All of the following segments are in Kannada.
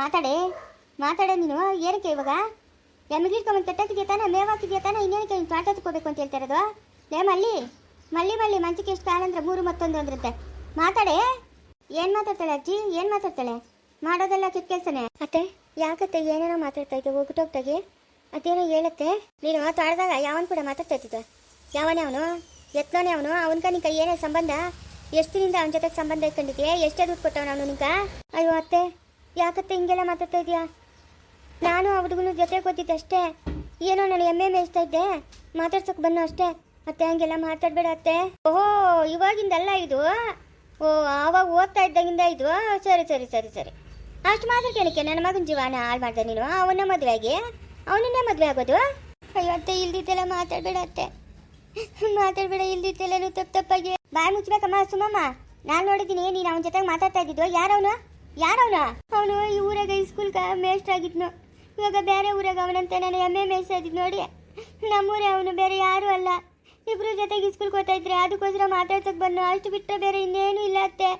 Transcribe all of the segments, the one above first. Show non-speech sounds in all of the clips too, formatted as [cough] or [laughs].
ಮಾತಾಡೆ ಮಾತಾಡೆ ನೀನು ಏನಕ್ಕೆ ಇವಾಗ? ಎಮ್ಮಿಗಿಟ್ಕೊಂಬಂದು ಕಟ್ಟೋದಿಗೆ ತಾನೆ ಮೇವಾಕಿದೆಯಾ ತಾನೆ ಇನ್ನೇನಕ್ಕೆ ನೀನು ತ್ವಾಟ ತಗೋಬೇಕು ಅಂತ ಹೇಳ್ತಾ ಇರೋದು? ಲೇ ಮಲ್ಲಿ ಮಲ್ಲಿ ಮಲ್ಲಿ ಮಂಚಕ್ಕೆ ಎಷ್ಟು ಕಾಲಂದ್ರೆ ಮೂರು ಮತ್ತೊಂದು ಅಂದ್ರಂತೆ. ಮಾತಾಡೆ. ಏನು ಮಾತಾಡ್ತಾಳೆ ಅಜ್ಜಿ? ಏನು ಮಾತಾಡ್ತಾಳೆ? ಮಾಡೋದೆಲ್ಲ ಕೆಟ್ಟ ಕೆಲಸನೇ. ಅತ್ತೆ ಯಾಕತ್ತೆ ಏನೇನೋ ಮಾತಾಡ್ತಾ ಇದ್ದೆ ಹೋಗ್ಬಿಟ್ಟೋಗ್ತಾಗೆ ಅದೇನೋ ಹೇಳತ್ತೆ? ನೀನು ಮಾತಾಡಿದಾಗ ಯಾವನ್ ಕೂಡ ಮಾತಾಡ್ತಾ ಇದ್ದಿದ್ದ? ಯಾವನೇ ಅವನು? ಎತ್ನೋನೆ ಅವನು? ಅವನ್ಕ ನಿಂಕ ಏನೇ ಸಂಬಂಧ? ಎಷ್ಟಿನಿಂದ ಅವನ ಜೊತೆ ಸಂಬಂಧ ಇಟ್ಕೊಂಡಿದ್ಯಾ? ಎಷ್ಟೇ ದುಡ್ಡು ಕೊಟ್ಟವನು ಅವನು ನಿಂಕ ಅಯ್ಯೋ ಅತ್ತೆ ಯಾಕತ್ತೆ ಹಿಂಗೆಲ್ಲ ಮಾತಾಡ್ತಾ ಇದೆಯಾ ನಾನು ಆ ಹುಡುಗನ ಜೊತೆ ಗೊತ್ತಿದ್ದೆ ಅಷ್ಟೇ. ಏನೋ ನಾನು ಎಮ್ಮೆ ಮೇಯಿಸ್ತಾ ಇದ್ದೆ. ಮಾತಾಡ್ಸಕ್ ಬನ್ನು ಅಷ್ಟೇ. ಅತ್ತೆ ಹಂಗೆಲ್ಲ ಮಾತಾಡ್ಬೇಡ ಅತ್ತೆ. ಓಹೋ, ಇವಾಗಿಂದಲ್ಲ ಇದು? ಓ, ಆವಾಗ ಓದ್ತಾ ಇದ್ದಾಗಿಂದ ಇದು? ಸರಿ ಸರಿ ಸರಿ ಸರಿ. ಅಷ್ಟು ಮಾತಾಡ್ತೇನಕ್ಕೆ ನನ್ನ ಮಗನ ಜೀವನ ಹಾಳು ಮಾಡ್ದೆ ನೀನು? ಅವನ ಮದುವೆ ಆಗಿ? ಅವನನ್ನೇ ಮದುವೆ ಆಗೋದು? ಅಯ್ಯೋ ಅತ್ತೆ, ಇಲ್ದಿದ್ದೆಲ್ಲ ಮಾತಾಡ್ಬೇಡ ಅತ್ತೆ. ಮಾತಾಡ್ಬೇಡ ಇಲ್ದಿದ್ದೆಲ್ಲ ತಪ್ಪು ತಪ್ಪಾಗಿ. ಬಾಯ್ ಮುಚ್ಚಬೇಕಮ್ಮ ಸುಮ್ಮಮ್ಮ ನಾನು ನೋಡಿದ್ದೀನಿ, ನೀನು ಅವನ ಜೊತೆಗೆ ಮಾತಾಡ್ತಾ ಇದ್ದಿದ್ದು. ಯಾರವನು? ಯಾರವನ ಅವನು ಈ ಊರಾಗ ಈ ಮೇಸ್ಟ್ರ್ ಆಗಿದ್ನು. ಇವಾಗ ಬೇರೆ ಊರಾಗ ಅವನಂತೆ ನಾನು ಎಮ್ಮೆ ಮೇಸ್ಟ್ ಇದ್ದಿದ್ದು ನೋಡಿ. ನಮ್ಮೂರೇ ಅವನು ಬೇರೆ ಯಾರೂ ಅಲ್ಲ. ಇಬ್ರು ಜೊತೆಗೆ ಸ್ಕೂಲ್ಗೆ ಹೋಗ್ತಾ ಇದ್ರೆ ಅದಕ್ಕೋಸ್ಕರ ಮಾತಾಡ್ಸಕ್ ಬಂದು ಅಷ್ಟು ಬಿಟ್ಟರೆ ಬೇರೆ ಇನ್ನೇನು ಇಲ್ಲ ಅತ್ತೆ.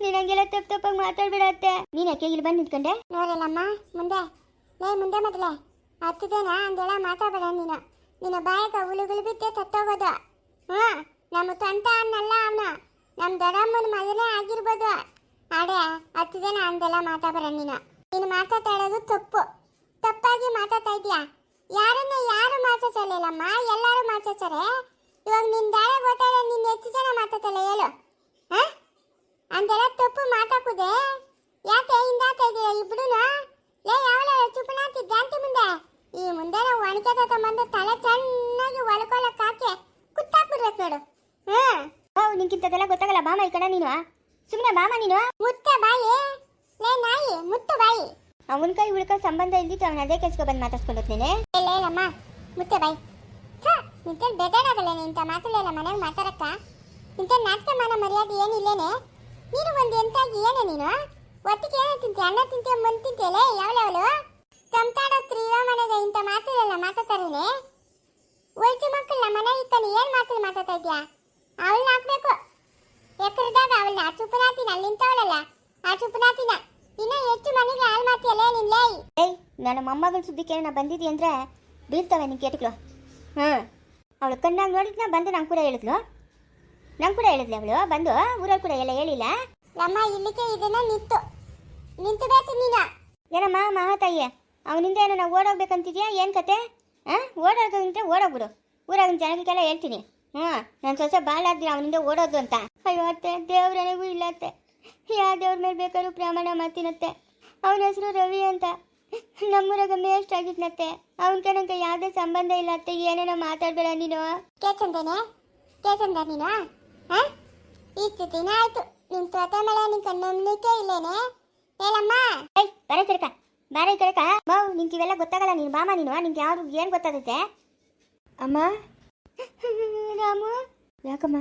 ನೀನು ಹಂಗೆಲ್ಲ ತಪ್ಪು ತಪ್ಪಾಗಿ ಮಾತಾಡ್ಬೇಡ ಅತ್ತೆ. ನೀನು ಯಾಕೆ ಇಲ್ಲಿ ಬಂದು ನಿಂತ್ಕೊಂಡೆ? ನೋಡಲ್ಲಮ್ಮ ಮುಂದೆ. ಲೇ, ಮುಂದೆ ಮೊದಲೇ. ಹತ್ತಿದೇನ ಅಂದೆಲ್ಲ ಮಾತಾಡಬೇಡ ನೀನು. ನಿನ್ನ ಬಾಯಕ ಉಳುಗುಳು ಬಿಟ್ಟೆ ತತ್ತೋಗೋದು ಹಾಂ ನಮ್ಮ ತಂತ ಅನ್ನಲ್ಲ ಅವನ. ನಮ್ಮ ದೊಡ್ಡಮ್ಮನ ಮಗನೇ ಆಗಿರ್ಬೋದು. ಆಡೆ ಹತ್ತು ಜನ ಅಂದೆಲ್ಲ ಮಾತಾಡಬೇಡ ನೀನು. ನೀನು ಮಾತಾಡ್ತಾ ಇರೋದು ತಪ್ಪು. ತಪ್ಪಾಗಿ ಮಾತಾಡ್ತಾ ಇದೀಯಾ ಯಾರನ್ನ ಯಾರು ಮಾತಾಡ್ಸಲಿಲ್ಲಮ್ಮ ಎಲ್ಲರೂ ಮಾತಾಡ್ತಾರೆ ಇವಾಗ ನಿನ್ ದಾಳೆ ಗೊತ್ತಾದ್ರೆ ನಿನ್ನ ಹೆಚ್ಚು ಜನ ಮಾತಾಡ್ತಲ್ಲ ಹೇಳು. ಹಾಂ? ಅಂತೆಲ್ಲ ತಪ್ಪು ಮಾತಾಕುದೆ ಯಾಕೆ ಹಿಂದಾತ ಇದೀಯ ಇಬ್ರುನು? ಲೇ, ಯಾವಳ ಚುಪ್ಪನಾತಿ ಜಾಂತಿ ಮುಂದೆ. ಈ ಮುಂದೆ ನಾವು ಒಣಕೆ ಬಂದು ತಲೆ ಚೆನ್ನಾಗಿ ಒಳ್ಕೊಳಕ್ ಹಾಕಿ ಕುತ್ತಾಕ್ಬಿಡ್ಬೇಕು ನೋಡು. ಹ್ಮ್ ಓ ನಿಂಗಿಂತದೆಲ್ಲ ಗೊತ್ತಾಗಲ್ಲ ಬಾಮ ಈ ಕಡೆ ನೀನು. ಸುಮ್ಮನೆ ಬಾಮ ನೀನು ಮುತ್ತ ಬಾಯಿ. ಲೇ ನಾಯಿ ಮುತ್ತ ಬಾಯಿ. ಅವನ ಕೈ ಉಳ್ಕೋ ಸಂಬಂಧ ಇಲ್ದಿತ್ತು ಅವನ ಅದೇ ಕೆಲ್ಸಕ್ಕೆ ಬಂದು ಮಾತಾಡ್ಸ್ಕೊಂಡು ನೀನೆ. ಮುತ್ತೆ ಬಾಯಿ. ಛ ನಿಂತೇನು ಬೇಜಾರಾಗಲ್ಲ ನಿಂತ ಮಾತುಲೆಲ್ಲ ಮನೆಗೆ ಮಾತಾಡಕ್ಕ? ನಿಂತ ನಾಟಕ ಮಾನ ಮರ್ಯಾದೆ ಏನಿಲ್ಲೇನೆ ನೀನು ಒಂದು ಎಂತಾಗಿ ಏನೇ ನೀನು? ಒಟ್ಟಿಗೆ ಏನು ತಿಂತೀಯ? ಅನ್ನ ತಿಂತೀಯ ಮುಂದೆ ತಿಂತೀಯಲೇ ಯಾವಲವಳು ತಮ್ತಾಡ ಸ್ತ್ರೀಯೋ ಮನೆಗೆ ಇಂಥ ಮಾತಾಡಲ್ಲ ಮಾತಾಡ್ತಾರೇನೆ ಒಳ್ಳೆ ಮಕ್ಕಳ ಮನೆ ಇಕ್ಕನಿ ಏನ್ ಮಾತು ಮಾತಾಡ್ತಾ ಇದ್ಯಾ ಅವಳನ್ನ ಹಾಕ್ಬೇಕು. ಎಕರದಾಗ ಅವಳನ್ನ ಆ ಚುಪ್ಪನಾತಿನ ಅಲ್ಲಿ ನಿಂತವಳಲ್ಲ ಆ ಚುಪನಾತಿನ ಇನ್ನ ಹೆಚ್ಚು ಮನೆಗೆ ಹಾಳು ಮಾಡ್ತೀಯಲ್ಲ ನಿನ್ ಲೇ ಏಯ್. ನನ್ನ ಮೊಮ್ಮಗಳ ಸುದ್ದಿ ನಾ ಬಂದಿದ್ದಿ ಅಂದ್ರೆ ಬೀಳ್ತವೆ ನಿನ್ ಕೇಟ್ಗಳು. ಹಾಂ ಅವಳು ಕಣ್ಣಾಗ ನೋಡಿದ್ನ ಬಂದು ನಂಗೆ ಕೂಡ ಹೇಳಿದ್ಲು. ನಂಗೆ ಕೂಡ ಹೇಳಿದ್ಲು ಅವಳು ಬಂದು ಊರಲ್ಲಿ ಕೂಡ ಎಲ್ಲ ಹೇಳಿಲ್ಲ. ನಮ್ಮ ಇಲ್ಲಿಗೆ ಇದನ್ನ ನಿಂತು. ನಿಂತು ಬೇಕು ನೀನು. ಏನಮ್ಮ ಮಹಾತಾಯಿ ಅವನಿಂದ ಏನೋ ನಾವು ಓಡೋಗ್ಬೇಕಂತಿದ್ಯಾ? ಏನು ಕತೆ? ಹಾಂ? ಓಡೋದಂತೆ ಓಡೋಗ್ಬಿಡು. ಊರಾಗಿನ ಜನಗಳಿಗೆಲ್ಲ ಹೇಳ್ತೀನಿ. ಹ್ಞೂ ನನ್ನ ಸೊಸೆ ಭಾಳ ಅವನಿಂದ ಓಡೋದು ಅಂತ. ಅಯ್ಯೋ ಅತ್ತೆ ದೇವ್ರನಿಗೂ ಇಲ್ಲ ಅತ್ತೆ. ಯಾವ ದೇವ್ರ ಮೇಲೆ ಬೇಕಾದ್ರೂ ಪ್ರಮಾಣ ಮಾಡ್ತೀನತ್ತೆ. ಅವನ ಹೆಸರು ರವಿ ಅಂತ. ನಮ್ಮೂರಾಗ ಮೇಸ್ಟ್ ಆಗಿದ್ನತ್ತೆ. ಅವನ ಕಣಕ್ಕೆ ಯಾವುದೇ ಸಂಬಂಧ ಇಲ್ಲ ಅತ್ತೆ ಏನೇನೋ ಮಾತಾಡ್ಬೇಡ ನೀನು. ಕೇಸಂದನೆ ಕೇಸಂದ ನೀನು? ಹಾ? ಇಷ್ಟು ದಿನ ಆಯ್ತು ನಿನ್ ತೋಟ ಮೇಲೆ ನಿನ್ ನಂಬಿಕೆ ಇಲ್ಲೇನೆ? ಹೇಳಮ್ಮ. ಏಯ್ ಬರ ಕಡಕ ಬಾರ ಈ ಕಡಕ ಬಾವು ನಿಂಗೆ ಇವೆಲ್ಲ ಗೊತ್ತಾಗಲ್ಲ ನೀನು ಬಾಮ ನೀನು ನಿಂಗೆ ಯಾರು ಏನು ಗೊತ್ತಾಗುತ್ತೆ? ಅಮ್ಮ [laughs] ರಾಮು? ಯಾಕಮ್ಮ?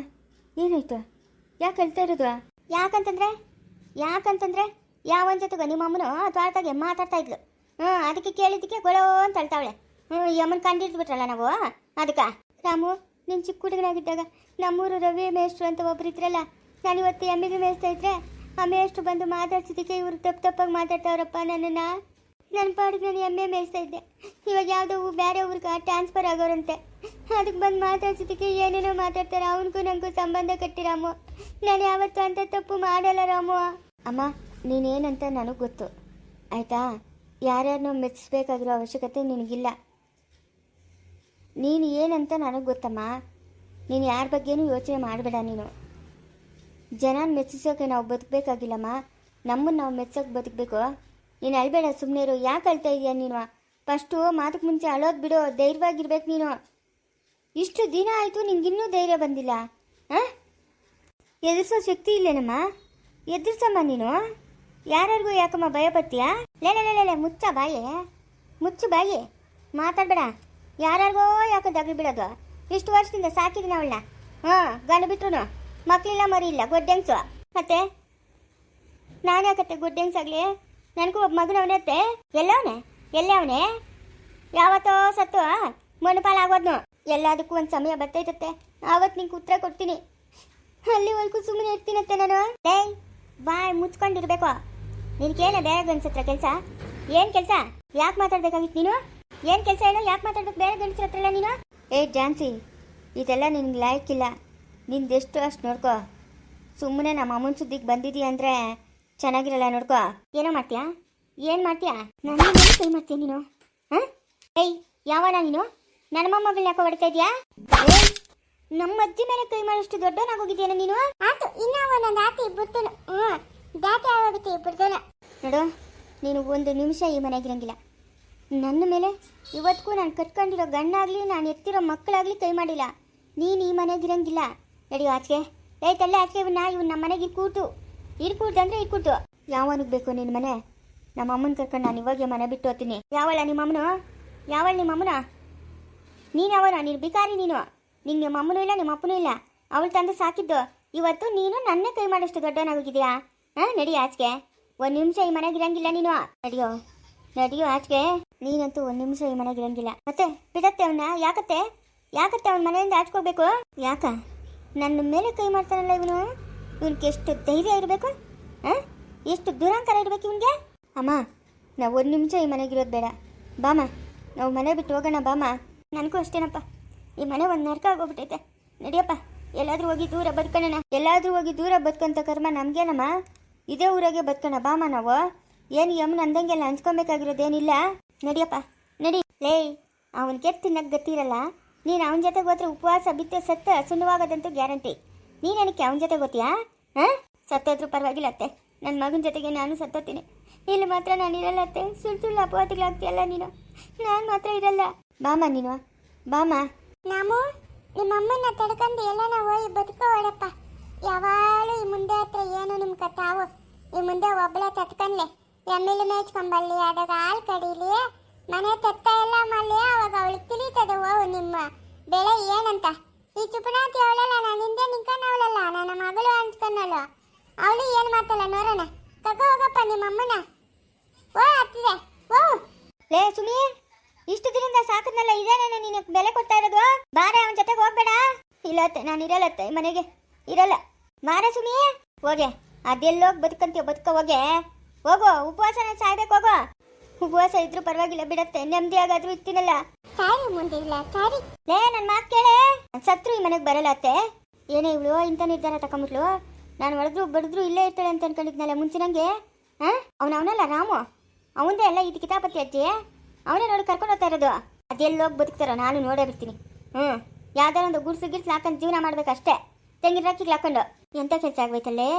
ಏನಾಯ್ತು? ಯಾಕೆ ಅಳ್ತಾ ಇರೋದು? ಯಾಕಂತಂದ್ರೆ ಯಾಕಂತಂದ್ರೆ ಯಾವನ್ ಜೊತೆಗ ನಿಮ್ಮ ಅಮ್ಮನು ತ್ವಾರತಾಗೆ ಮಾತಾಡ್ತಾ ಇದ್ಲು. ಹ್ಞೂ ಅದಕ್ಕೆ ಕೇಳಿದ್ದಕ್ಕೆ ಗೊಳೋ ಅಂತ ಅಳ್ತಾವಳೆ. ಹ್ಞೂ ಈ ಅಮ್ಮನ ಕಂಡಿಡ್ದುಬಿಟ್ರಲ್ಲ ನಾವು? ಅದಕ್ಕೆ? ರಾಮು ನೀನು ಚಿಕ್ಕ ಹುಡುಗನಾಗಿದ್ದಾಗ ನಮ್ಮೂರು ರವಿ ಮೇಷ್ಟ್ರು ಅಂತ ಒಬ್ರು ಇದ್ರಲ್ಲ ನಾನು ಇವತ್ತು ಎಮ್ಮಿಗೆ ಮೇಯಿಸ್ತಾ ಇದ್ರೆ ಆ ಮೇಷ್ಟ್ರು ಬಂದು ಮಾತಾಡ್ಸಿದ್ದಕ್ಕೆ ಇವರು ತಪ್ಪು ತಪ್ಪಾಗಿ ಮಾತಾಡ್ತಾವ್ರಪ್ಪ ನನ್ನನ್ನು. ನನ್ನ ಪಾಡಿಗೆ ನಾನು ಎಮ್ಮೆ ಮೇಯಿಸ್ತಾ ಇದ್ದೆ. ಇವಾಗ ಯಾವುದೋ ಬೇರೆ ಊರಿಗೆ ಟ್ರಾನ್ಸ್ಫರ್ ಆಗೋರಂತೆ. ಅದಕ್ಕೆ ಬಂದು ಮಾತಾಡ್ಸೋದಕ್ಕೆ ಏನೇನೋ ಮಾತಾಡ್ತಾರೆ. ಅವನಿಗೂ ನನಗೂ ಸಂಬಂಧ ಕಟ್ಟಿರಾಮು ನಾನು ಯಾವತ್ತೂ ಅಂತ ತಪ್ಪು ಮಾಡಲ್ಲ ರಾಮು. ಅಮ್ಮ, ನೀನೇನಂತ ನನಗೆ ಗೊತ್ತು. ಆಯಿತಾ? ಯಾರ್ಯಾರನ್ನೂ ಮೆಚ್ಚಿಸ್ಬೇಕಾಗಿರೋ ಅವಶ್ಯಕತೆ ನಿನಗಿಲ್ಲ. ನೀನು ಏನಂತ ನನಗೆ ಗೊತ್ತಮ್ಮ. ನೀನು ಯಾರ ಬಗ್ಗೆನೂ ಯೋಚನೆ ಮಾಡಬೇಡ ನೀನು. ಜನನ ಮೆಚ್ಚಿಸೋಕೆ ನಾವು ಬದುಕಬೇಕಾಗಿಲ್ಲಮ್ಮ. ನಮ್ಮನ್ನು ನಾವು ಮೆಚ್ಚೋಕೆ ಬದುಕಬೇಕು. ನೀನು ಅಳ್ಬೇಡ ಸುಮ್ಮನೆ ಇರು ಯಾಕೆ ಅಳ್ತಾ ಇದೀಯ ನೀನು? ಫಸ್ಟು ಮಾತಕ್ಕೆ ಮುಂಚೆ ಅಳೋದು ಬಿಡು. ಧೈರ್ಯವಾಗಿರ್ಬೇಕು ನೀನು. ಇಷ್ಟು ದಿನ ಆಯಿತು ನಿಂಗಿನ್ನೂ ಧೈರ್ಯ ಬಂದಿಲ್ಲ. ಹಾಂ? ಎದುರಿಸೋ ಶಕ್ತಿ ಇಲ್ಲೇನಮ್ಮ? ಎದುರಿಸಮ್ಮ ನೀನು? ಯಾರ್ಯಾರಿಗೂ ಯಾಕಮ್ಮ ಭಯ ಪಡ್ತೀಯಾ? ಲೇ ಲೇ, ಲೇ, ಲೇ, ಲೇ ಮುಚ್ಚ ಬಾಯಿ. ಮುಚ್ಚು ಬಾಯಿ. ಮಾತಾಡಬೇಡ. ಯಾರ್ಯಾರಿಗೋ ಯಾಕೆ ದಗ್ಲಿ ಬಿಡೋದು ಇಷ್ಟು ವರ್ಷದಿಂದ ಸಾಕಿದ್ದೀನಿ ಅವಳನ್ನ. ಹಾಂ ಗಂಡು ಬಿಟ್ರು ಮಕ್ಕಳಿಲ್ಲ ಮರಿ ಇಲ್ಲ ಗೊಡ್ಡೆಂಗ್ಸು ಮತ್ತೆ? ನಾನು ಯಾಕತ್ತೆ ಗುಡ್ಡೆಂಗ್ಸಾಗ್ಲಿ ನನಗೂ ಒಬ್ಬ ಮಗನ ಅತ್ತೆ. ಎಲ್ಲವನೆ? ಎಲ್ಲವನೆ ಯಾವತ್ತೋ ಸತ್ತು ಮಣ್ಣಪಾಲ ಆಗೋದ್ನು ಎಲ್ಲದಕ್ಕೂ ಒಂದು ಸಮಯ ಬರ್ತೈತತ್ತೆ. ಆವತ್ತು ನಿಂಗೆ ಉತ್ತರ ಕೊಡ್ತೀನಿ. ಅಲ್ಲಿವರೆಗೂ ಸುಮ್ಮನೆ ಇರ್ತೀನತ್ತೆ ನಾನು. Day bye ಮುಚ್ಕೊಂಡಿರ್ಬೇಕು. ನಿನ್ಗೇನೆ ಬೇರೆ ಗಂಡಸತ್ರ ಕೆಲಸ? ಏನ್ ಕೆಲಸ? ಯಾಕೆ ಮಾತಾಡ್ಬೇಕಾಗಿತ್ತು ನೀನು? ಏನ್ ಕೆಲಸ ಹೇಳು? ಯಾಕೆ ಮಾತಾಡ್ಬೇಕು? ಬೇರೆ ಗಂಡಸ್ರ ನೀನು? ಏ ಜಾನ್ಸಿ, ಇದೆಲ್ಲ ನಿನ್ಗೆ ಲಾಯಕ್ಕಿಲ್ಲ. ನಿಂದೆಷ್ಟು ಅಷ್ಟು ನೋಡ್ಕೋ. ಸುಮ್ಮನೆ ನಮ್ಮ ಅಮ್ಮನ ಸುದ್ದಿಗೆ ಬಂದಿದ್ದೀಯ ಅಂದ್ರೆ ಚೆನ್ನಾಗಿರಲ್ಲ ನೋಡ್ಕೋ. ಏನೋ ಮಾಡ್ತೀಯಾ? ಏನು ಮಾಡ್ತೀಯಾ? ನನ್ನ ಕೈ ಮಾಡ್ತೀಯ ನೀನು? ಹಾಂ? ಏಯ್ ಯಾವನ ನೀನು? ನನ್ನ ಮೊಮ್ಮಗಳನ್ನ ಯಾಕೋ ಹೊಡಿತಾ ಇದೆಯಾ? ನಮ್ಮ ಅಜ್ಜಿ ಮೇಲೆ ಕೈ ಮಾಡೋಷ್ಟು ದೊಡ್ಡವನಾಗೋಗಿದ್ಯೇನ ನೀನು? ಆತು ಇನ್ನವ ನನ್ನ ಆತ ಇಬ್ಬರ್ತನು ಹ್ಞೂ ದಾಟಿ ಆಗೋಗುತ್ತೆ ಇಬ್ಬರ್ತನ ನೋಡು ನೀನು ಒಂದು ನಿಮಿಷ ಈ ಮನೆಗಿರಂಗಿಲ್ಲ. ನನ್ನ ಮೇಲೆ ಇವತ್ತಿಗೂ ನಾನು ಕಟ್ಕೊಂಡಿರೋ ಗಣ್ಣಾಗ್ಲಿ ನಾನು ಎತ್ತಿರೋ ಮಕ್ಕಳಾಗ್ಲಿ ಕೈ ಮಾಡಿಲ್ಲ. ನೀನು ಈ ಮನೆಗಿರಂಗಿಲ್ಲ. ನಡಿಯೋ ಆಚೆಗೆ. ಏಯ್ತಲ್ಲ ಆಚೆಗೆ ಇವನ್ನ ಇವ್ನ ನಮ್ಮ ಮನೆಗೆ ಕೂಟು ಇರ್ಕೂಡ್ದು ಅಂದ್ರೆ ಇರ್ಕೂಟು ಯಾವನಿಗೆ ಬೇಕು ನಿನ್ನ ಮನೆ? ನಮ್ಮ ಅಮ್ಮನ ಕರ್ಕೊಂಡು ನಾನು ಇವಾಗ ಮನೆ ಬಿಟ್ಟು ಹೋಗ್ತೀನಿ. ಯಾವಳ ನಿಮ್ಮ ಅಮ್ಮನ? ಯಾವಳ ನಿಮ್ಮ ಅಮ್ಮನ? ನೀನು ಅವನ ನೀನು ಬಿಕಾರಿ ನೀನು. ನಿಂಗೆ ನಿಮ್ಮ ಅಮ್ಮನೂ ಇಲ್ಲ, ನಿಮ್ಮ ಅಪ್ಪನೂ ಇಲ್ಲ. ಅವಳು ತಂದು ಸಾಕಿದ್ದು. ಇವತ್ತು ನೀನು ನನ್ನೇ ಕೈ ಮಾಡೋಷ್ಟು ದೊಡ್ಡವನಾಗಿದೆಯಾ ಹಾಂ ನಡಿ ಆಚೆಗೆ. ಒಂದು ನಿಮಿಷ ಈ ಮನೆಗಿರಂಗಿಲ್ಲ ನೀನು. ನಡಿಯೋ ನಡಿಯೋ ಆಚೆಗೆ. ನೀನಂತೂ ಒಂದು ನಿಮಿಷ ಈ ಮನೆಗಿರಂಗಿಲ್ಲ ಮತ್ತೆ, ಬಿಡತ್ತೆ ಅವನ್ನ ಯಾಕತ್ತೆ? ಯಾಕತ್ತೆ ಅವನ ಮನೆಯಿಂದ ಆಚ್ಕೋಬೇಕು ಯಾಕ? ನನ್ನ ಮೇಲೆ ಕೈ ಮಾಡ್ತಾನಲ್ಲ ಇವನು? ಇವನ್ಗೆ ಎಷ್ಟು ಧೈರ್ಯ ಇರಬೇಕು, ಹಾಂ? ಎಷ್ಟು ದುರಂಕಾರ ಇರಬೇಕು ಇವನಿಗೆ? ಅಮ್ಮ, ನಾವು ಒಂದು ನಿಮಿಷ ಈ ಮನೆಗಿರೋದು ಬೇಡ. ಬಾಮ ನಾವು ಮನೆ ಬಿಟ್ಟು ಹೋಗೋಣ ಬಾಮ ನನಗೂ ಅಷ್ಟೇನಪ್ಪ. ಈ ಮನೆ ಒಂದು ನರ್ಕ ಆಗೋಗ್ಬಿಟ್ಟೈತೆ. ನಡಿಯಪ್ಪ, ಎಲ್ಲಾದ್ರೂ ಹೋಗಿ ದೂರ ಬದುಕೋಣ ಎಲ್ಲಾದ್ರೂ ಹೋಗಿ ದೂರ ಬದುಕಂತ ಕರ್ಮ ನಮಗೇನಮ್ಮ? ಇದೇ ಊರಾಗೆ ಬದುಕೋಣ ಬಾಮ ನಾವು. ಏನು ಯಮನ್ ಅಂದಂಗೆಲ್ಲ ಹಂಚ್ಕೊಬೇಕಾಗಿರೋದೇನಿಲ್ಲ? ನಡಿಯಪ್ಪ, ನಡಿ. ಲೇ, ಅವನ ಕೆಟ್ಟ ತಿನ್ನಕ್ ಗತ್ತಿರಲ್ಲ ನೀನು ಅವನ ಜೊತೆಗೆ ಹೋದ್ರೆ ಉಪವಾಸ, ಬಿತ್ತೆ ಸತ್ತ, ಸುಣ್ಣವಾಗೋದಂತೂ ಗ್ಯಾರಂಟಿ. ನೀನು ಏನಕ್ಕೆ ಅವನ ಜೊತೆ ಗೊತ್ತೀಯಾ? ಹಾಂ? ಸತ್ತೋದ್ರೂ ಪರವಾಗಿಲ್ಲ ಅತ್ತೆ. ನನ್ನ ಮಗನ ಜೊತೆಗೆ ನಾನು ಸತ್ತೋತೀನಿ ಇಲ್ಲಿ ಮಾತ್ರ ನಾನು ಇರಲ್ಲ ಅತ್ತೆ. ಸುಳ್ಳು ಸುಳ್ಳು ಅಪವಾದಗಳಾಗ್ತೀಯಲ್ಲ ನೀನು. ನಾನು ಮಾತ್ರ ಇರಲ್ಲ. ಬಾಮ ನೀನು. ಬಾಮ. ನಾವು ನಿಮ್ಮಮ್ಮನ್ನ ತಡ್ಕೊಂಡು ಎಲ್ಲ ನಾವು ಹೋಗಿ ಬದುಕೋಡಪ್ಪ ಯಾವಾಗಲೂ ಈ ಮುಂದೆ ಹತ್ರ ಏನು ನಿಮ್ಮ ಕಥಾವು ಈ ಮುಂದೆ ಒಬ್ಬಳ ತತ್ಕನ್ಲೆ ಎಮ್ಮಿಲು ಮೇಚ್ಕೊಂಬಲ್ಲಿ ಆದಾಗ ಹಾಲು ಕಡೀಲಿ. ಮನೆ ತತ್ತ ಎಲ್ಲ ಮಲ್ಲಿ ಅವಾಗ ಅವಳಿಗೆ ತಿಳಿತದೆ ಓ ನಿಮ್ಮ ಬೆಳೆ ಏನಂತ. ಈ ಚುಪನಾತಿ ಅವಳಲ್ಲ, ನಾನು ಹಿಂದೆ ನಿಂತ್ಕೊಂಡವಳಲ್ಲ ನನ್ನ ಮಗಳು ಅನ್ಸ್ಕೊಂಡಲ್ಲ ಅವಳು ಏನು ಮಾತಲ್ಲ, ನೋಡೋಣ. ತಗೋ ಹೋಗಪ್ಪ ನಿಮ್ಮ ಅಮ್ಮನ ಓ, ಹತ್ತಿದೆ. ಓ. ಲೇ, ಸುಮಿ, ಇಷ್ಟು ದಿನದಿಂದ ಸಾಕದ್ನಲ್ಲ, ಇದೇನೇನೆ ನೀನು ಬೆಲೆ ಕೊಡ್ತಾ ಇರೋದು? ಬಾರೆ, ಅವನ ಜೊತೆಗೆ ಹೋಗ್ಬೇಡ. ಇಲ್ಲತ್ತೆ, ನಾನು ಇರಲ್ಲತ್ತೆ ಮನೆಗೆ. ಇರಲ್ಲ. ಬಾರೆ ಸುಮಿ. ಹೋಗೆ. ಅದೆಲ್ಲೋಗಿ ಬದುಕಂತೀಯ, ಬದುಕ, ಹೋಗೆ. ಹೋಗೋ, ಉಪವಾಸನ ಸಾಯ್ಬೇಕು, ಹೋಗೋ. ಉಪವಾಸ ಇದ್ರೂ ಪರವಾಗಿಲ್ಲ ಬಿಡತ್ತೆ. ನೆಮ್ಮದಿ ಆಗಾದ್ರೂ ಇರ್ತೀನಲ್ಲ. ಸಾರಿ ಮುಂದಿಲ್ಲ ಸಾರಿ. ಲೇ ನನ್ನ ಮಾತು ಕೇಳೆ. ಸತ್ರು ಈ ಮನೆಗೆ ಬರಲ್ಲ ಅತ್ತೆ. ಏನೇ ಇವಳು ಇಂಥ ನಿರ್ಧಾರ ತಗೊಂಬಿಟ್ಲು ನಾನು ಹೊಡೆದ್ರು ಬಡಿದ್ರು ಇಲ್ಲೇ ಇರ್ತಾಳೆ ಅಂತ ಅನ್ಕೊಂಡಿದ್ನಲ್ಲ ಮುಂಚಿನಂಗೆ ಹಾಂ? ಅವನ ಅವನಲ್ಲ ರಾಮು. ಅವಂದೇ ಅಲ್ಲ ಇದು ಕಿತಾಪತಿ ಅಜ್ಜಿ. ಅವನೇ ನೋಡಿ ಕರ್ಕೊಂಡು ಹೋಗ್ತಾ ಇರೋದು. ಅದೆಲ್ಲೋಗಿ ಬದುಕ್ತಾರೋ ನಾನು ನೋಡೇ ಬಿಡ್ತೀನಿ. ಹ್ಞೂ ಯಾವ್ದಾರ ಒಂದು ಗುಡ್ಸು ಗಿಡ್ಸು ಹಾಕೊಂಡು ಜೀವನ ಮಾಡ್ಬೇಕಷ್ಟೇ. ತೆಂಗಿನ ರಾಕಿಗೆ ಹಾಕೊಂಡು. ಎಂಥ ಕೆಲಸ ಆಗ್ಬೇಕಲ್ಲೇ?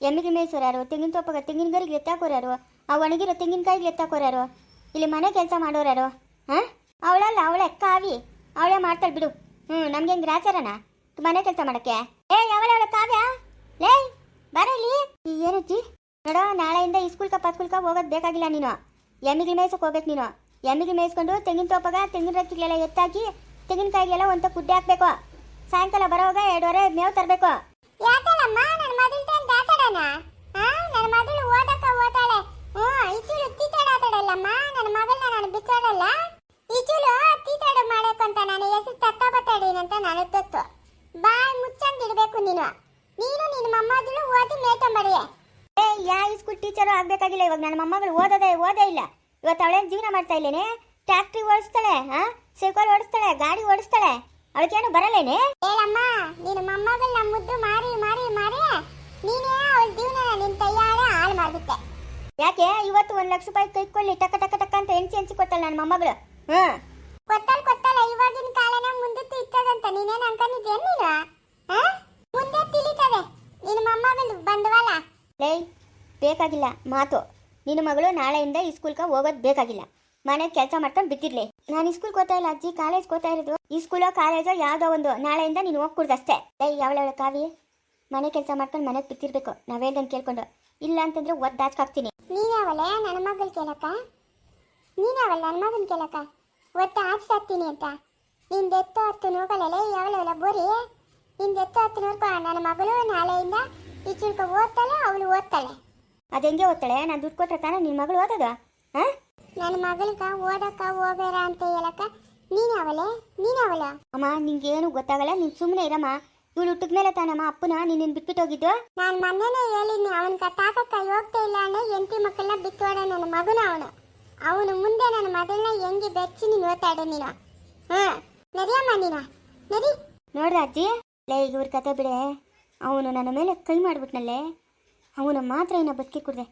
ಎಮ್ಮಿಗೆ ಮೇಯಿಸೋರ್ಯಾರು ತೆಂಗಿನ ತೋಪಾಗ ತೆಂಗಿನ ಗರಿಗೆ ಎತ್ತಾಕೋರು ಯಾರು? ಆ ಒಣಗಿರೋ ತೆಂಗಿನಕಾಯಿಗೆ ಎತ್ತಾಕೋರ್ಯಾರು? ಇಲ್ಲಿ ಮನೆ ಕೆಲಸ ಮಾಡೋರ್ಯಾರು? ಹಾಂ? ಅವಳಲ್ಲ, ಅವಳೆ ಕಾವಿ ಅವಳೇ ಮಾಡ್ತಾಳೆ ಬಿಡು. ಹ್ಞೂ ನಮ್ಗೆ ಹೆಂಗೆ ಗ್ರಾಚಾರನ ಮನೆ ಕೆಲಸ ಮಾಡಕ್ಕೆ? ಏ ಯಾವಳ ಅವಳ ಕಾವ್ಯ? ಲೇ ಬರಲಿ ಏನಜ್ಜಿ ನೋಡೋ, ನಾಳೆಯಿಂದ ಈ ಸ್ಕೂಲ್ಕ ಪಸ್ಕೂಲ್ಕ ಹೋಗೋದು ಬೇಕಾಗಿಲ್ಲ ನೀನು. ಎಮ್ಮಿಗೆ ಮೇಯ್ಸಕ್ಕೆ ಹೋಗ್ಬೇಕು ನೀನು. ಎಮ್ಮಿಗೆ ಮೇಯ್ಸ್ಕೊಂಡು ತೆಂಗಿನ ತೋಪಗ, ತೆಂಗಿನ ರಕ್ಕಿಗೆಲ್ಲ ಎತ್ತಾಕಿ ತೆಂಗಿನಕಾಯಿಗೆಲ್ಲ ಒಂದು ಕುಡ್ಡೆ ಹಾಕ್ಬೇಕು. ಸಾಯಂಕಾಲ ಬರೋವಾಗ ಎರಡುವರೆ ಮೇವು ತರಬೇಕು. ಯಾಕಲ್ಲಮ್ಮ? ನನ್ನ ಮಗಳು ತಂದು ಆಟಾಡೋಣ ನನ್ನ ಮಗಳು ಓದಾಳೆ ಹ್ಞೂ ಈಚೂಲು ತೀತಾಡ ಆಟಾಡಲ್ಲಮ್ಮ ನನ್ನ ಮಗಳನ್ನ ನಾನು ಬಿಚ್ಚಾಡಲ್ಲ ಈಚೂಲು ತೀತಾಡು ಮಾಡಬೇಕು ಅಂತ ನಾನು ಹೆಸರು ತತ್ತ ಬತ್ತಾಡೀನಂತ ನನಗೆ ಗೊತ್ತು ಬಾಯ್ ಮುಚ್ಚಂದ್ ಇಡ್ಬೇಕು ನೀನು ನೀನು ನಿನ್ನ ಮೊಮ್ಮಗಳು ಓದಿ ಮೇಟಂಬಡಿ ಏ ಯಾ ಈ ಸ್ಕೂಲ್ ಟೀಚರು ಆಗ್ಬೇಕಾಗಿಲ್ಲ ಇವಾಗ ನನ್ನ ಮೊಮ್ಮಗಳು ಓದೋದೇ ಓದೇ ಇಲ್ಲ ಇವತ್ತು ಅವಳೇನು ಜೀವನ ಮಾಡ್ತಾ ಇಲ್ಲೇನೆ? ಟ್ಯಾಕ್ಟ್ರಿ ಓಡಿಸ್ತಾಳೆ ಹಾ ಸೈಕಲ್ ಓಡಿಸ್ತಾಳೆ ಗಾಡಿ ಓಡಿಸ್ತಾಳೆ. ಅವಳಿಗೇನು ಬರಲ್ಲೇನೆ? ಹೇಳಮ್ಮ ನಿನ್ನ ನಮ್ಮ ಮುದ್ದು ಮಾರಿ ಮಾರಿ ಮಾರಿ ನೀನೇ ಅವಳ ಜೀವನ ನಿನ್ನ ಕೈಯಾರೆ ಹಾಳು ಮಾಡ್ಬಿಟ್ಟೆ. ಯಾಕೆ? ಇವತ್ತು ಒಂದು ಲಕ್ಷ ರೂಪಾಯಿ ಕೈಕೊಳ್ಳಿ ಟಕ ಟಕ ಟಕ ಅಂತ ಎಣ್ಸಿ ಎಣ್ಸಿ ಕೊಡ್ತಾಳೆ ನನ್ನ ಮೊಮ್ಮಗಳು. ಹ್ಞೂ ಕೊತ್ತಲ್ ಕೊತ್ತಲ್ಲ ಇವಾಗಿನ ಕಾಲನ ಮುಂದಕ್ಕೆ ಇತ್ತದಂತ ನೀನೇನು ಅನ್ಕೊಂಡಿದ್ಯೇನ್ ನೀನು ಹಾ? ಮುಂದೆ ತಿಳಿತದೆ. ನಿನ್ನ ಮೊಮ್ಮಗಳು ಬಂದವಲ್ಲ? ಲೇ ಬೇಕಾಗಿಲ್ಲ ಮಾತು. ನಿನ್ನ ಮಗಳು ನಾಳೆಯಿಂದ ಈ ಸ್ಕೂಲ್ಗೆ ಹೋಗೋದು ಬೇಕಾಗಿಲ್ಲ. ಮನೆ ಕೆಲಸ ಮಾಡ್ಕೊಂಡು ಬಿತ್ತಿರ್ಲಿ ನಾನು ಸ್ಕೂಲ್ಗೆ ಹೋಗ್ತಾ ಇಲ್ಲ ಅಜ್ಜಿ ಕಾಲೇಜ್ ಹೋಗ್ತಾ ಇರೋದು. ಈ ಸ್ಕೂಲೋ ಕಾಲೇಜೋ ಯಾವುದೋ ಒಂದು. ನಾಳೆಯಿಂದ ನೀನು ಹೋಗ್ಕೊಡ್ದು ಅಷ್ಟೇ ಲೇ ಯಾವಳ ಕಾವಿ ಮನೆ ಕೆಲಸ ಮಾಡ್ಕೊಂಡು ಮನೆಗೆ ಬಿತ್ತಿರ್ಬೇಕು ನಾವೇಳ್ದಂಗೆ ಕೇಳ್ಕೊಂಡು. ಇಲ್ಲ ಅಂತಂದ್ರೆ ಒದ್ದಾಚ್ಕಾಗ್ತೀನಿ ನೀನಾವಲ್ಲ ನನ್ನ ಮಗಳು ಕೇಳಕ್ಕ? ನೀನಾವಲ್ಲ ನನ್ನ ಮಗನ ಕೇಳಕ್ಕ? ಒಟ್ಟು ಹಾಕ್ಸಾಕ್ತೀನಿ ಅಂತ. ನಿಂದ ಎತ್ತು ಹತ್ತು ನೋಗಲ್ಲ ಯಾವಳವಲ್ಲ ಬೋರಿ? ನಿಂದ ಎತ್ತು ಹತ್ತು ನೋಡ್ಕೊ ನನ್ನ ಮಗಳು ನಾಳೆಯಿಂದ ಈ ಚಿಲ್ಕ ಓದ್ತಾಳೆ ಅವಳು ಓದ್ತಾಳೆ. ಅದು ಹೆಂಗೆ ಓದ್ತಾಳೆ? ನಾನು ದುಡ್ಡು ಕೊಟ್ರೆ ತಾನೇ ನಿನ್ನ ಮಗಳು ಓದೋದು? ಹಾಂ? ನನ್ನ ಮಗಳಿಗೆ ಓದಕ್ಕ ಹೋಗ್ಬೇಡ ಅಂತ ಹೇಳಕ್ಕ. ನೀನಾವಲೆ ನೀನಾವಲ್ಲ ಅಮ್ಮ ನಿಂಗೆ ಏನು ಗೊತ್ತಾಗಲ್ಲ. ನೀನು ಸುಮ್ಮನೆ ಇರಮ್ಮ. ಇವಳು ಹುಟ್ಟಿದ ಮೇಲೆ ತಾನಮ್ಮ ಅಪ್ಪನ ನಿನ್ನ ಬಿಟ್ಬಿಟ್ಟು ಹೋಗಿದ್ದು? ನಾನು ಮೊನ್ನೆನೇ ಹೇಳಿದ್ನಿ ಅವನ್ಕ ತಾಕಕ್ಕ ಹೋಗ್ತಾ ಇಲ್ಲ ಅಂದ್ರೆ ಎಂಟಿ ಮಕ್ಕಳನ್ನ ಬಿತ್ತೋಡ ನನ್ನ ಮಗನ ಅವನು. ಅವನು ಮುಂದೆ ನನ್ನ ಮಗಳನ್ನ ಹೆಂಗೆ ಬೆಚ್ಚಿ ನೀನು ಓದ್ತಾಡೆ ನೀನು? ಹಾ? ನರಿಯಮ್ಮ ನೀನ? ನರಿ ನೋಡ್ರ ಅಜ್ಜಿ. ಲೇ ಈಗ ಇವ್ರ ಕತೆ ಬಿಡೆ. ಅವನು ನನ್ನ ಮೇಲೆ ಕೈ ಮಾಡಿಬಿಟ್ನಲ್ಲೇ. ಅವನು ಮಾತ್ರ ಏನೋ ಬದುಕಿ ಕುಡ್ದೆ?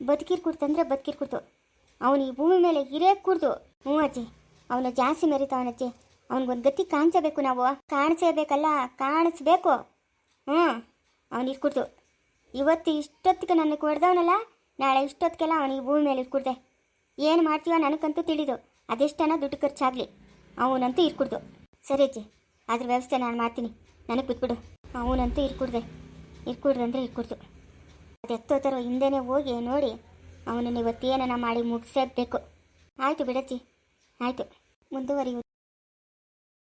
ಬದುಕಿರ್ ಕುಡ್ತಂದ್ರೆ ಬದುಕಿರ್ ಕುಡ್ತು. ಅವನು ಈ ಭೂಮಿ ಮೇಲೆ ಹಿರೇ ಕುಡ್ದು. ಹ್ಞೂ ಅಜ್ಜಿ, ಅವನ ಜಾಸ್ತಿ ಮೆರಿತಾವನಜ್ಜಿ. ಅವನಿಗೊಂದು ಗತಿ ಕಾಣಿಸಬೇಕು ನಾವು. ಕಾಣಿಸಬೇಕಲ್ಲ, ಕಾಣಿಸ್ಬೇಕು. ಹ್ಞೂ ಅವನು ಇಟ್ಕೊಡ್ತು ಇವತ್ತು ಇಷ್ಟೊತ್ತಿಗೆ ನನಗೆ ಹೊಡೆದವನಲ್ಲ, ನಾಳೆ ಇಷ್ಟೊತ್ತಿಗೆಲ್ಲ ಅವನು ಈ ಭೂಮಿ ಮೇಲೆ ಇಟ್ಕೊಡ್ದೆ ಏನು ಮಾಡ್ತೀವೋ ನನಗಂತೂ ತಿಳಿದು. ಅದೆಷ್ಟನ ದುಡ್ಡು ಖರ್ಚಾಗಲಿ. ಅವನಂತೂ ಇರ್ಕೊಡ್ದು ಸರಿ ಅಜ್ಜಿ, ಅದ್ರ ವ್ಯವಸ್ಥೆ ನಾನು ಮಾಡ್ತೀನಿ. ನನಗೆ ಬಿಟ್ಬಿಡು. ಅವನಂತೂ ಇರ್ಕೊಡ್ದೆ ಇರ್ಕೊಡ್ದಂದ್ರೆ ಅಂದರೆ ಇರ್ಕೊಡ್ತು ಹಿಂದೆನೆ ಹೋಗಿ ನೋಡಿ. ಅವನನ್ನು ಇವತ್ತೇನನ ಮಾಡಿ ಮುಗಿಸಬೇಕು ಆಯಿತು ಬಿಡಜ್ಜಿ ಆಯಿತು. ಮುಂದುವರಿಯುವುದು.